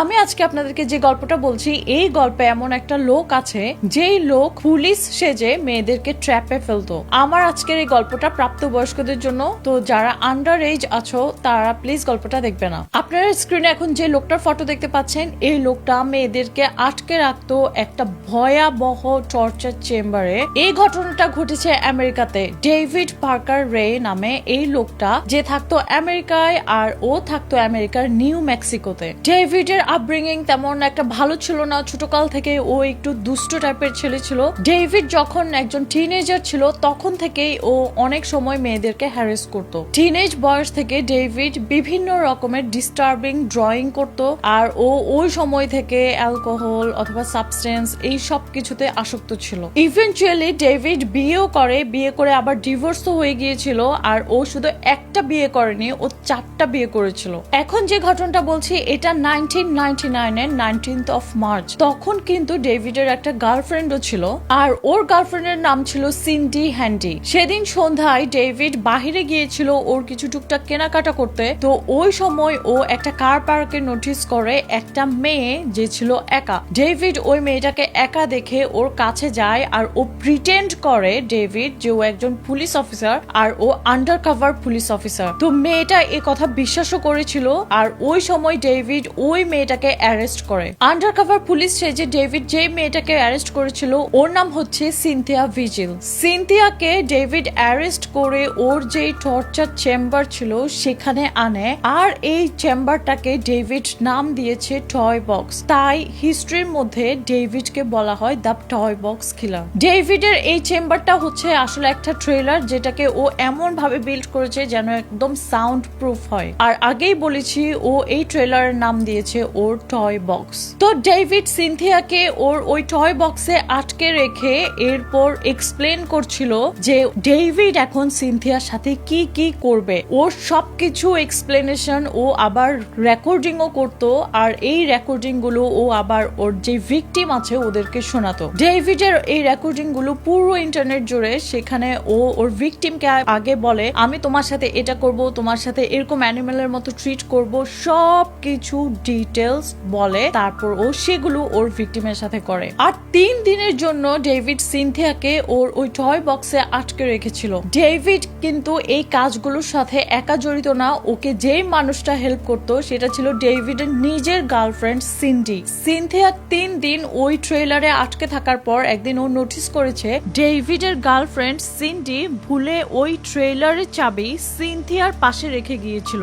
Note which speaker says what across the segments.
Speaker 1: আমি আজকে আপনাদেরকে যে গল্পটা বলছি, এই গল্পে এমন একটা লোক আছে, যেই লোক পুলিশ সেজে মেয়েদেরকে ট্র্যাপে ফেলতো। আমার আজকের এই গল্পটা প্রাপ্তবয়স্কদের জন্য, তো যারা আন্ডার এজ আছো, তারা প্লিজ গল্পটা দেখবে না। আপনারা স্ক্রিনে এখন যে লোকটার ফটো দেখতে পাচ্ছেন, এই লোকটা মেয়েদেরকে আটকে রাখতো একটা ভয়াবহ টর্চার চেম্বারে এই ঘটনাটা ঘটেছে আমেরিকাতে। ডেভিড পার্কার রে নামে এই লোকটা, যে থাকতো আমেরিকায় আর ও থাকতো আমেরিকার নিউ মেক্সিকোতে। ডেভিডের আপব্রিঙ্গিং তেমন একটা ভালো ছিল না। ছোটকাল থেকে ও একটু দুষ্ট টাইপের ছেলে ছিল। ডেভিড যখন একজন টিনেজার ছিল, তখন থেকেই ও অনেক সময় মেয়েদেরকে হ্যারেস করত। টিনেজ বয়স থেকে ডেভিড বিভিন্ন রকমের ডিস্টার্বিং ড্রয়িং করত আর ও ওই সময় থেকে অ্যালকোহল অথবা সাবস্টেন্স এই সব কিছুতে আসক্ত ছিল। ইভেনচুয়ালি ডেভিড বিয়েও করে, বিয়ে করে আবার ডিভোর্সও হয়ে গিয়েছিল আর ও শুধু একটা বিয়ে করেনি, ও চারটা বিয়ে করেছিল। এখন যে ঘটনাটা বলছি, এটা নাইনটিন নাইনটিন্থ অফ মার্চ তখন কিন্তু ডেভিডের একটা গার্লফ্রেন্ডও ছিল, আর ওর গার্লফ্রেন্ডের নাম ছিল সিন্ডি হ্যান্ডি। সেদিন সন্ধ্যায় ডেভিড বাহিরে গিয়েছিল ওর কিছু টুকটাক কেনাকাটা করতে, তো ওই সময় ও একটা কার পার্কে নোটিস করে একটা মেয়ে যে ছিল একা। ডেভিড ওই মেয়েটাকে একা দেখে ওর কাছে যায়, আর ও প্রিটেন্ড করে ডেভিড যে ও একজন পুলিশ অফিসার আর ও আন্ডার কভার পুলিশ অফিসার তো মেয়েটা এ কথা বিশ্বাসও করেছিল, আর ওই সময় ডেভিড ওই মেয়েটাকে অ্যারেস্ট করে। আন্ডার কভার পুলিশ সেজে ডেভিড যে মেয়েটাকে অ্যারেস্ট করেছিল, ওর নাম হচ্ছে সিনথিয়া ভিজিল সিনথিয়াকে ডেভিড অ্যারেস্ট করে ওর যে টর্চার চেম্বার ছিল, সেখানে আনে। আর এই চেম্বারটাকে ডেভিড নাম দিয়েছে টয় বক্স তাই হিস্ট্রির মধ্যে ডেভিডকে বলা হয় দ্য টয় বক্স কিলার ডেভিডের এই চেম্বারটা হচ্ছে আসলে একটা ট্রেলার যেটাকে ও এমন ভাবে বিল্ড করেছে যেন একদম সাউন্ড প্রুফ হয়। আর আগেই বলেছি, ও এই ট্রেলারের নাম দিয়েছে ওর টয় বক্স তো ডেভিড সিনথিয়াকে ওর ওই টয় বক্সে আটকে রেখে এরপর এক্সপ্লেন করছিল যে ডেভিড এখন সিনথিয়ার সাথে কি কি করবে। ওর সবকিছু এক্সপ্লেনেশন ও আবার রেকর্ডিংও করতো আর এই রেকর্ডিংগুলো ও আবার ওর যে ভিকটিম আছে ওদেরকে শোনাতো। ডেভিডের এই রেকর্ডিংগুলো পুরো ইন্টারনেট জুড়ে সেখানে ও ওর ভিকটিমকে আগে বলে, আমি তোমার সাথে এটা করব, তোমার সাথে এরকম অ্যানিমেলের মতো ট্রিট করব সব কিছু ডিটেলস বলে, তারপর ও সেগুলো ওর ভিকটিমের সাথে করে। আর তিন দিনের জন্য ডেভিড সিনথিয়াকে ওর ওই টয় বক্সে আটকে রেখেছিল। ডেভিড কিন্তু এই কাজগুলোর সাথে একা জড়িত না, ওকে যেই মানুষটা হেল্প করতো সেটা ছিল ডেভিডের নিজের গার্লফ্রেন্ড সিন্ডি। সিনথিয়া তিন দিন ওই ট্রেলারে আটকে থাকার পর একদিন ও নোটিস করেছে, ডেভিডের গার্লফ্রেন্ড সিন্ডি ভুলে ওই ট্রেলারের চাবি সিনথিয়ার পাশে রেখে গিয়েছিল।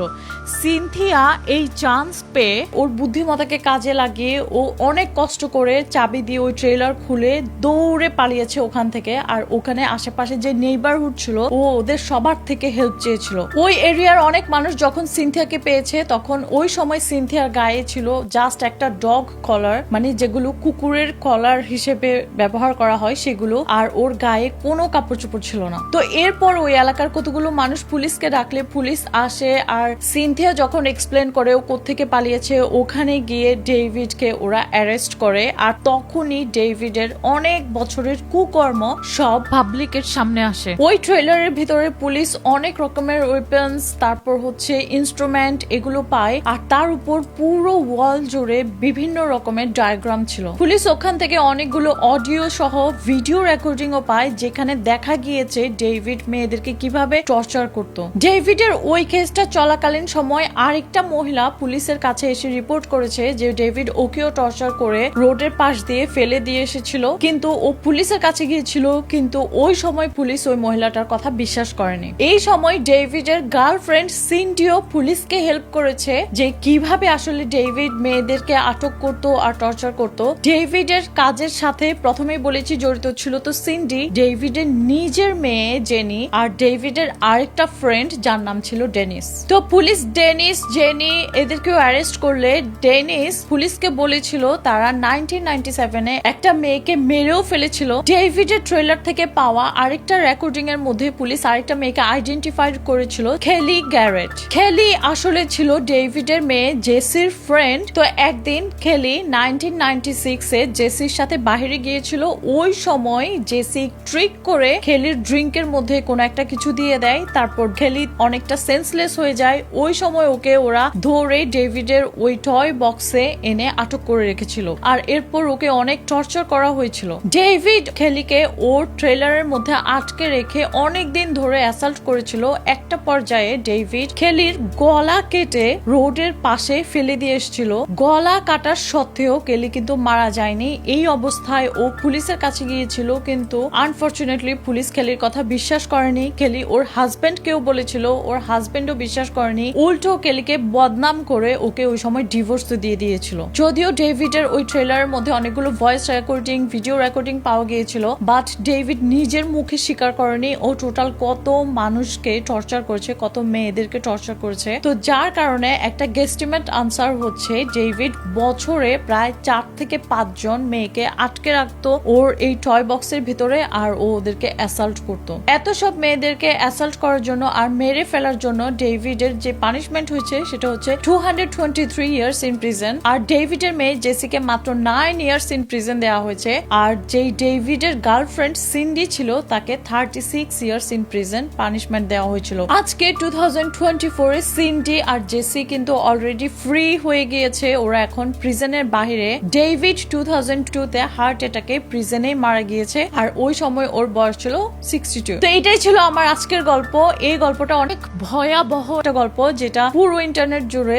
Speaker 1: সিনথিয়া এই চান্স পেয়ে ওর বুদ্ধিমত্তাকে কাজে লাগিয়ে ও অনেক কষ্ট করে চাবি দিয়ে ওই ট্রেলার খুলে দৌড়ে পালিয়েছে ওখান থেকে। আর ওখানে আশেপাশে যে নেইবারহুড ছিল, ও ওদের সবার থেকে হেল্প চেয়েছিল। ওই এরিয়ার অনেক মানুষ যখন সিনথিয়াকে পেয়েছে, তখন ওই সময় সিনথিয়ার গায়ে ছিল জাস্ট একটা ডগ কলার মানে যেগুলো কুকুরের কলার হিসেবে ব্যবহার করা হয় সেগুলো, আর ওর গায়ে কোনো কাপড় চোপড় ছিল না। তো এরপর ওই এলাকার কতগুলো মানুষ পুলিশকে ডাকলে পুলিশ আসে, আর সিনথিয়া যখন এক্সপ্লেন করে ও কোত্থেকে পালিয়েছে, ওখানে গিয়ে ডেভিডকে ওরা অ্যারেস্ট করে, আর তখনই ডেভিডের অনেক বছরের কুকর্ম সব পাবলিকের সামনে আসে। ওই ট্রেলারের ভিতরে পুলিশ অনেক রকমের ওয়েপন্স তারপর হচ্ছে ইনস্ট্রুমেন্ট এগুলো পায়, আর তার উপর পুরো ওয়াল জুড়ে বিভিন্ন রকমের ডায়াগ্রাম ছিল। পুলিশ ওখান থেকে অনেকগুলো অডিও সহ ভিডিও রেকর্ডিংও পায়, যেখানে দেখা গিয়েছে ডেভিড মেয়েদেরকে কীভাবে টর্চার করত। ডেভিডের ওই কেসটা চলাকালীন সময় আরেকটা মহিলা পুলিশের কাছে এসে রিপোর্ট করেছে যে ডেভিড ওকেও টর্চার করে রোডের পাশ দিয়ে ফেলে দিয়ে এসেছিল। কিন্তু ও পুলিশের কাছে গিয়েছিল, কিন্তু ওই সময় পুলিশ ওই মহিলাটার কথা বিশ্বাস করেনি। এই সময় ডেভিডের গার্লফ্রেন্ড সিন্ডিও পুলিশকে হেল্প করেছে যে কীভাবে আসলে ডেভিড মেয়েদেরকে আটক করত আর টর্চার করত। ডেভিডের কাজের সাথে প্রথমেই বলেছি জড়িত ছিল তো সিন্ডি, ডেভিডের নিজের মেয়ে জেনি আর ডেভিডের আরেকটা ফ্রেন্ড যার নাম ছিল ডেনিস। তো পুলিশ ডেনিস, জেনি এদেরকেও অ্যারেস্ট করলে ডেনিস পুলিশকে বলেছিল তারা নাইনটিন নাইনটি সেভেনে একটা মেয়েকে মেরেও ফেলেছিল। ডেভিডের ট্রেলার থেকে পাওয়া আরেকটা রেকর্ডিং এর মধ্যে পুলিশ আরেকটা মেয়েকে আইডেন্টিফাই করেছিল খেলি গ্যারেট। খেলি আসলে ছিল ডেভিডের মেয়ে জেসির ফ্রেন্ড। তো একদিন খেলি নাইনটিন নাইনটি সিক্সে জেসির সাথে বাহিরে গিয়েছিল। ওই সময় জেসি ট্রিক করে খেলির ড্রিঙ্কের মধ্যে কোনো একটা কিছু দিয়ে দেয়। তারপর খেলি অনেকটা সেন্সলেস হয়ে যায়। ওই সময় ওকে ওরা ধরে ডেভিডের ওই টয় টয় বক্সে এনে আটক করে রেখেছিল। আর এরপর ওকে অনেক টর্চার করা হয়েছিল। ডেভিড খেলিকে ওর ট্রেলারের মধ্যে আটকে রেখে অনেক দিন ধরে অ্যাসাল্ট করেছিল একটা পর্যায়ে ডেভিড খেলির গলা কেটে রোডের পাশে ফেলে দিয়ে এসেছিল। গলা কাটার সত্ত্বেও কেলি কিন্তু মারা যায়নি। এই অবস্থায় ও পুলিশের কাছে গিয়েছিল, কিন্তু আনফর্চুনেটলি পুলিশ খেলির কথা বিশ্বাস করেনি। খেলি ওর হাজবেন্ড কেউ বলেছিল, ওর হাজবেন্ডও বিশ্বাস করেনি। উল্টো কেলিকে বদনাম করে ওকে ওই সময় ডিভোর্স দিয়ে দিয়েছিল। যদিও ডেভিডের ওই ট্রেলারের মধ্যে অনেকগুলো ভয়েস রেকর্ডিং ভিডিও রেকর্ডিং পাওয়া গিয়েছিল বাট ডেভিড নিজের মুখে স্বীকার করেনি, ও টোটাল কত মানুষকে টর্চার করেছে, কত মেয়েদেরকে টর্চার করেছে। তো যার কারণে একটা গেস্টিমেট আনসার হচ্ছে, ডেভিড বছরে প্রায় চার থেকে পাঁচজন মেয়েকে আটকে রাখতো ওর এই টয় বক্সের ভিতরে আর ও ওদেরকে অ্যাসাল্ট করতো। এত সব মেয়েদেরকে অ্যাসাল্ট করার জন্য আর মেরে ফেলার জন্য ডেভিডের যে পানিশমেন্ট হয়েছে, সেটা হচ্ছে two hundred twenty three years in prison আর ডেভিডের মেয়ে জেসিকে মাত্র নাইন ইয়ার্স ইন প্রিজন দেওয়া হয়েছে। আর যেই ডেভিডের গার্লফ্রেন্ড সিন্ডি ছিল, তাকে thirty six years in prison punishment দেওয়া হয়েছিল। আজকে টু থাউজেন্ড টোয়েন্টি ফোরে সিন্ডি আর জেসি কিন্তু অলরেডি ফ্রি হয়ে গিয়েছে। ওরা এখন প্রিজনের বাহিরে। ডেভিড টু থাউজেন্ড টু তে হার্ট অ্যাটাকে প্রিজনে মারা গিয়েছে। আর ওই সময় ওর বয়স ছিল সিক্সটি টু তো এটাই ছিল আমার আজকের গল্প। এই গল্পটা অনেক ভয়াবহ একটা গল্প, যেটা পুরো ইন্টারনেট জুড়ে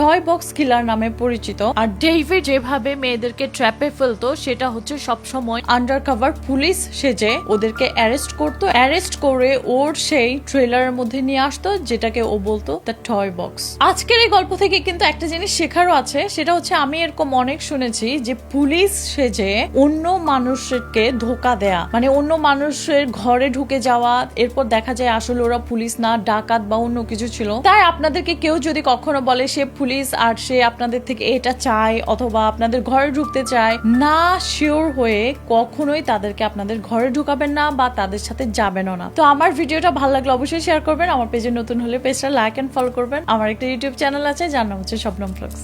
Speaker 1: টয় বক্স কিলার নামে পরিচিত। আর ডেভিড যেভাবে মেয়েদেরকে ট্র্যাপে ফেলতো, সেটা হচ্ছে সবসময় আন্ডার কভার পুলিশ সেজে ওদেরকে অ্যারেস্ট করতো। অ্যারেস্ট করে ওর সেই ট্রেলারের মধ্যে নিয়ে আসতো, যেটাকে ও বলতো দ্য টয় বক্স আজকের এই গল্প থেকে কিন্তু একটা জিনিস শেখারও আছে, সেটা হচ্ছে আমি এরকম অনেক শুনেছি যে পুলিশ সেজে অন্য মানুষকে ধোকা দেয়া। মানে অন্য মানুষের ঘরে ঢুকে যাওয়া, এরপর দেখা যায় আসলে ওরা পুলিশ না, ডাকাত বা অন্য কিছু ছিল। তাই আপনাদেরকে কেউ যদি কখনো বলে সে পুলিশ আর সে আপনাদের থেকে এটা চায় অথবা আপনাদের ঘরে ঢুকতে চায় না শিওর হয়ে কখনোই তাদেরকে আপনাদের ঘরে ঢুকাবেন না বা তাদের সাথে যাবেনও না। তো আমার ভিডিওটা ভালো লাগলে অবশ্যই শেয়ার করবেন, আমার পেজে নতুন হলে পেজটা লাইক অ্যান্ড ফলো করবেন। আমার একটা ইউটিউব চ্যানেল আছে, যার নাম হচ্ছে স্বপ্নম ফ্লক্স